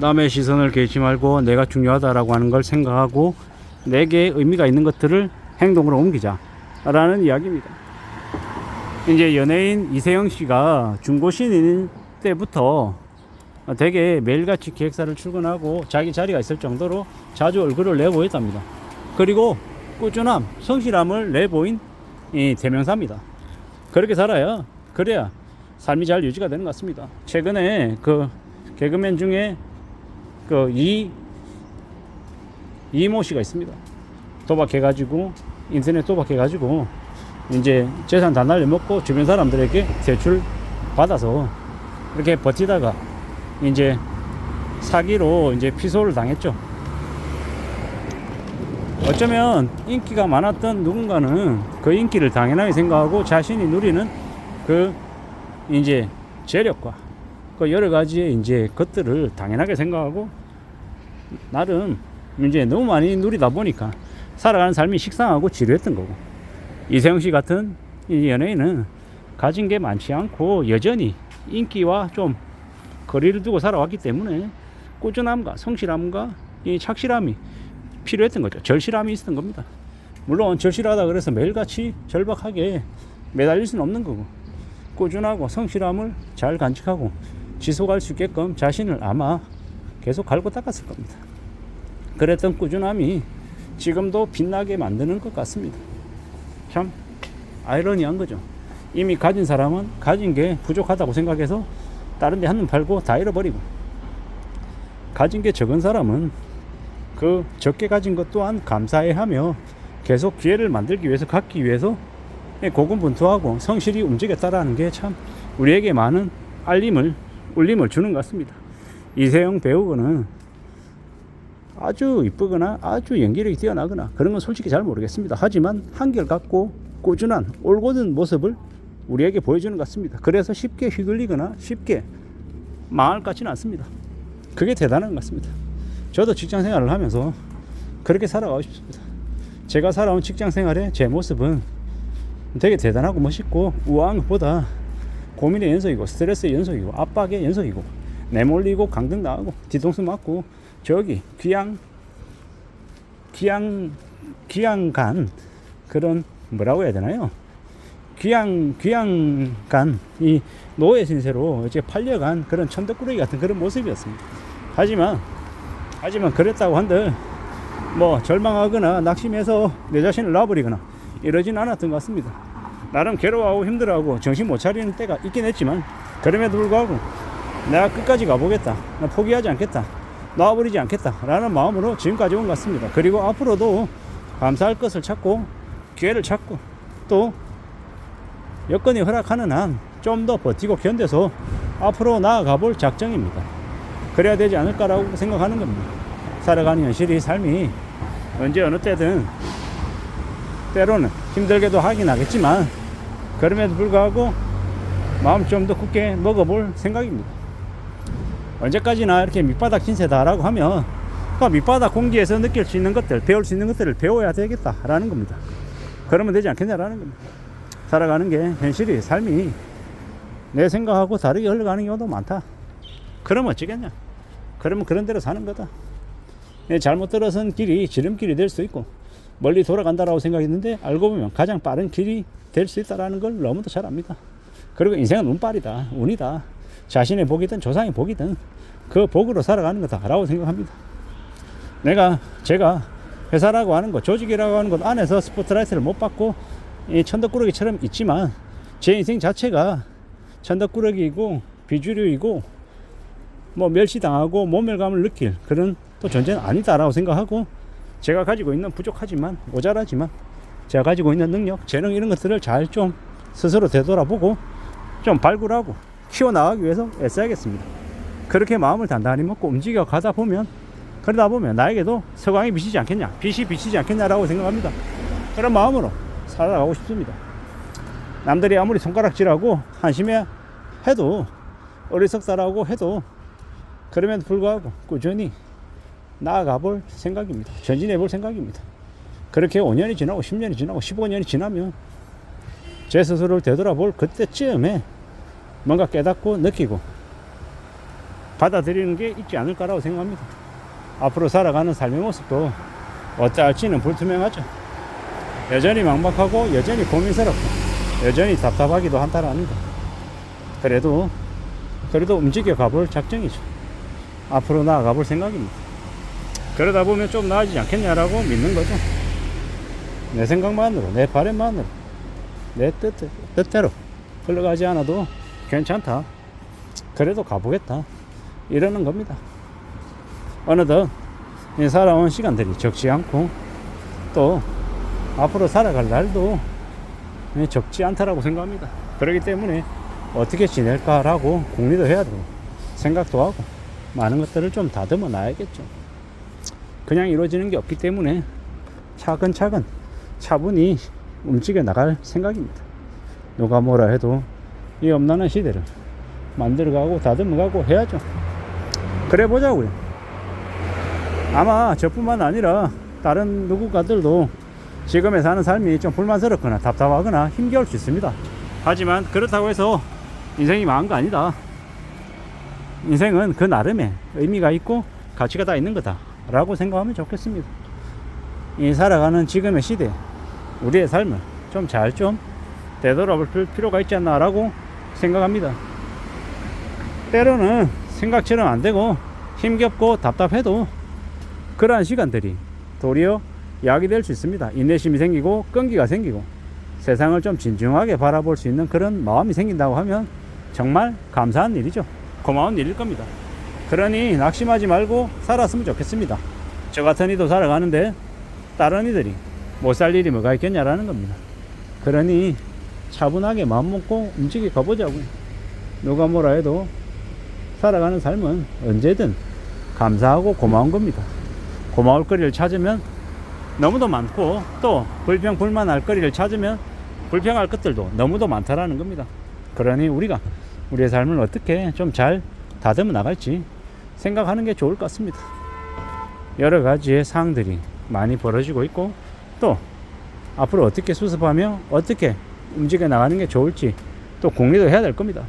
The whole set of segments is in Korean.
남의 시선을 개의치 말고 내가 중요하다라고 하는 걸 생각하고 내게 의미가 있는 것들을 행동으로 옮기자 라는 이야기입니다. 이제 연예인 이세영 씨가 중고신인 때부터 되게 매일같이 기획사를 출근하고 자기 자리가 있을 정도로 자주 얼굴을 내보였답니다. 그리고 꾸준함, 성실함을 내보인 이 대명사입니다. 그렇게 살아야 그래야 삶이 잘 유지가 되는 것 같습니다. 최근에 그 개그맨 중에 그 이 이모 씨가 있습니다. 도박해가지고 인터넷 도박해가지고 이제 재산 다 날려먹고 주변 사람들에게 대출 받아서 이렇게 버티다가 이제 사기로 이제 피소를 당했죠. 어쩌면 인기가 많았던 누군가는 그 인기를 당연하게 생각하고 자신이 누리는 그 이제 재력과 그 여러 가지의 이제 것들을 당연하게 생각하고 나름 이제 너무 많이 누리다 보니까 살아가는 삶이 식상하고 지루했던 거고 이세영 씨 같은 이 연예인은 가진 게 많지 않고 여전히 인기와 좀 거리를 두고 살아왔기 때문에 꾸준함과 성실함과 이 착실함이 필요했던 거죠. 절실함이 있었던 겁니다. 물론 절실하다 그래서 매일같이 절박하게 매달릴 수는 없는 거고 꾸준하고 성실함을 잘 간직하고 지속할 수 있게끔 자신을 아마 계속 갈고 닦았을 겁니다. 그랬던 꾸준함이 지금도 빛나게 만드는 것 같습니다. 참 아이러니한 거죠. 이미 가진 사람은 가진 게 부족하다고 생각해서 다른 데 한눈 팔고 다 잃어버리고 가진 게 적은 사람은 그 적게 가진 것 또한 감사해 하며 계속 기회를 만들기 위해서 갖기 위해서 고군분투하고 성실히 움직였다라는 게 참 우리에게 많은 알림을 울림을 주는 것 같습니다. 이세영 배우고는 아주 이쁘거나 아주 연기력이 뛰어나거나 그런 건 솔직히 잘 모르겠습니다. 하지만 한결 같고 꾸준한 올곧은 모습을 우리에게 보여주는 것 같습니다. 그래서 쉽게 휘둘리거나 쉽게 망할 것 같지는 않습니다. 그게 대단한 것 같습니다. 저도 직장 생활을 하면서 그렇게 살아가고 싶습니다. 제가 살아온 직장 생활의 제 모습은 되게 대단하고 멋있고 우아한 것보다 고민의 연속이고 스트레스의 연속이고 압박의 연속이고 내몰리고 강등 나가고 뒤통수 맞고 저기 귀양 귀양 귀양 간 그런 뭐라고 해야 되나요? 귀양 귀양 간 이 노예 신세로 이제 팔려간 그런 천덕꾸러기 같은 그런 모습이었습니다. 하지만 하지만 그랬다고 한들 뭐 절망하거나 낙심해서 내 자신을 놔버리거나 이러진 않았던 것 같습니다. 나름 괴로워하고 힘들어하고 정신 못 차리는 때가 있긴 했지만 그럼에도 불구하고 내가 끝까지 가보겠다. 나 포기하지 않겠다. 놔버리지 않겠다. 라는 마음으로 지금까지 온 것 같습니다. 그리고 앞으로도 감사할 것을 찾고 기회를 찾고 또 여건이 허락하는 한 좀 더 버티고 견뎌서 앞으로 나아가 볼 작정입니다. 그래야 되지 않을까라고 생각하는 겁니다. 살아가는 현실이 삶이 언제 어느 때든 때로는 힘들게도 하긴 하겠지만 그럼에도 불구하고 마음 좀 더 굳게 먹어볼 생각입니다. 언제까지나 이렇게 밑바닥 신세다라고 하면 그 밑바닥 공기에서 느낄 수 있는 것들, 배울 수 있는 것들을 배워야 되겠다라는 겁니다. 그러면 되지 않겠냐라는 겁니다. 살아가는 게 현실이 삶이 내 생각하고 다르게 흘러가는 경우도 많다. 그러면 어찌겠냐? 그러면 그런 대로 사는 거다. 내 잘못 들어선 길이 지름길이 될 수 있고 멀리 돌아간다라고 생각했는데 알고 보면 가장 빠른 길이 될 수 있다라는 걸 너무도 잘 압니다. 그리고 인생은 운빨이다, 운이다. 자신의 복이든 조상의 복이든 그 복으로 살아가는 거다라고 생각합니다. 내가 제가 회사라고 하는 것, 조직이라고 하는 것 안에서 스포트라이트를 못 받고 이 천덕꾸러기처럼 있지만 제 인생 자체가 천덕꾸러기이고 비주류이고 뭐 멸시당하고 모멸감을 느낄 그런 또 존재는 아니다라고 생각하고 제가 가지고 있는 부족하지만 모자라지만 제가 가지고 있는 능력, 재능 이런 것들을 잘 좀 스스로 되돌아보고 좀 발굴하고 키워나가기 위해서 애써야겠습니다. 그렇게 마음을 단단히 먹고 움직여 가다 보면 그러다 보면 나에게도 서광이 비치지 않겠냐, 빛이 비치지 않겠냐라고 생각합니다. 그런 마음으로 살아가고 싶습니다. 남들이 아무리 손가락질하고 한심해 해도 어리석다라고 해도 그럼에도 불구하고 꾸준히 나아가 볼 생각입니다. 전진해 볼 생각입니다. 그렇게 5년이 지나고 10년이 지나고 15년이 지나면 제 스스로를 되돌아볼 그때쯤에 뭔가 깨닫고 느끼고 받아들이는 게 있지 않을까라고 생각합니다. 앞으로 살아가는 삶의 모습도 어찌할지는 불투명하죠. 여전히 막막하고 여전히 고민스럽고 여전히 답답하기도 한타랍니다. 그래도 그래도 움직여 가볼 작정이죠. 앞으로 나아가 볼 생각입니다. 그러다 보면 좀 나아지지 않겠냐라고 믿는 거죠. 내 생각만으로, 내 바램만으로, 내 뜻, 뜻대로 흘러가지 않아도 괜찮다. 그래도 가보겠다. 이러는 겁니다. 어느덧 이 살아온 시간들이 적지 않고 또 앞으로 살아갈 날도 적지 않다라고 생각합니다. 그렇기 때문에 어떻게 지낼까라고 궁리도 해야 되고 생각도 하고 많은 것들을 좀 다듬어 놔야겠죠. 그냥 이루어지는 게 없기 때문에 차근차근 차분히 움직여 나갈 생각입니다. 누가 뭐라 해도 이 엄난한 시대를 만들어가고 다듬어가고 해야죠. 그래 보자고요. 아마 저뿐만 아니라 다른 누군가들도 지금의 사는 삶이 좀 불만스럽거나 답답하거나 힘겨울 수 있습니다. 하지만 그렇다고 해서 인생이 망한 거 아니다. 인생은 그 나름의 의미가 있고 가치가 다 있는 거다. 라고 생각하면 좋겠습니다. 이 살아가는 지금의 시대, 우리의 삶을 좀 잘좀 되돌아볼 필- 필요가 있지 않나라고 생각합니다. 때로는 생각처럼 안 되고 힘겹고 답답해도 그러한 시간들이 도리어 약이 될 수 있습니다. 인내심이 생기고 끈기가 생기고 세상을 좀 진중하게 바라볼 수 있는 그런 마음이 생긴다고 하면 정말 감사한 일이죠. 고마운 일일 겁니다. 그러니 낙심하지 말고 살았으면 좋겠습니다. 저 같은 이도 살아가는데 다른 이들이 못 살 일이 뭐가 있겠냐라는 겁니다. 그러니 차분하게 마음 먹고 움직여 가보자고요. 누가 뭐라 해도 살아가는 삶은 언제든 감사하고 고마운 겁니다. 고마울 거리를 찾으면 너무도 많고 또 불평 불만할 거리를 찾으면 불평할 것들도 너무도 많다라는 겁니다. 그러니 우리가 우리의 삶을 어떻게 좀 잘 다듬어 나갈지 생각하는 게 좋을 것 같습니다. 여러 가지의 사항들이 많이 벌어지고 있고 또 앞으로 어떻게 수습하며 어떻게 움직여 나가는 게 좋을지 또 공리도 해야 될 겁니다.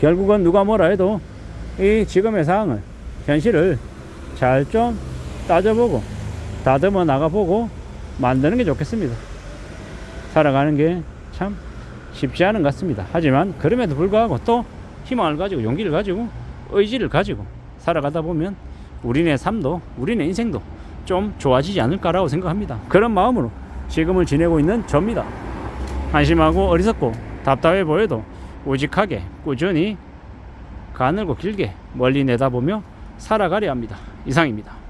결국은 누가 뭐라 해도 이 지금의 상황을 현실을 잘 좀 따져보고 다듬어 나가보고 만드는 게 좋겠습니다. 살아가는 게 참 쉽지 않은 것 같습니다. 하지만 그럼에도 불구하고 또 희망을 가지고 용기를 가지고 의지를 가지고 살아가다 보면 우리네 삶도 우리네 인생도 좀 좋아지지 않을까라고 생각합니다. 그런 마음으로 지금을 지내고 있는 접니다. 한심하고 어리석고 답답해 보여도 우직하게 꾸준히 가늘고 길게 멀리 내다보며 살아가려 합니다. 이상입니다.